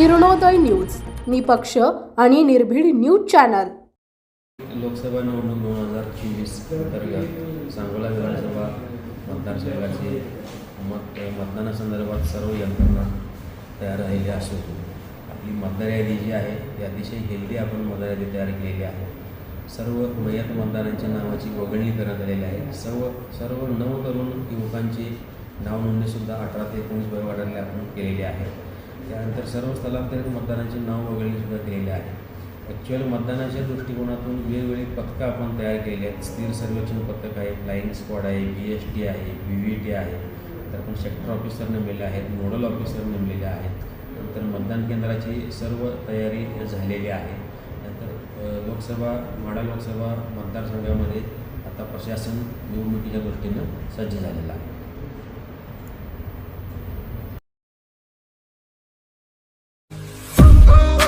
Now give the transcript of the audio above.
Kiranoday news निपक्ष आणि निर्भीड न्यूज चॅनल. लोकसभा निवडणूक दोन हजार चोवीस अंतर्गत सांगोला विधानसभा मतदारसंघाचे मत मतदानासंदर्भात सर्व यंत्रणा तयार राहिली असून आपली मतदार यादी जी आहे ती अतिशय हेल्दी आपण मतदार यादी तयार केलेली आहे. सर्व मयत मतदारांच्या नावाची वगळणी करण्यात आलेली आहे. सर्व सर्व नऊ तरुण युवकांची नाव नोंदणीसुद्धा अठरा ते एकोणीस वयोगटातले आपण केलेली आहे. त्यानंतर सर्व स्थलांतरित मतदारांची नाव वगैरे सुद्धा दिलेले आहे ॲक्च्युअल मतदानाच्या दृष्टिकोनातून वेगवेगळी पथकं आपण तयार केली आहेत. स्थिर सर्वेक्षण पथक आहे फ्लाईंग स्क्वॉड आहे बी एस टी आहे व्ही व्ही टी आहे. तर आपण सेक्टर ऑफिसर नेमलेले आहेत नोडल ऑफिसर नेमलेले आहेत. नंतर मतदान केंद्राची सर्व तयारी झालेली आहे. नंतर लोकसभा माडा लोकसभा मतदारसंघामध्ये आता प्रशासन निवडणुकीच्या दृष्टीनं सज्ज झालेलं आहे.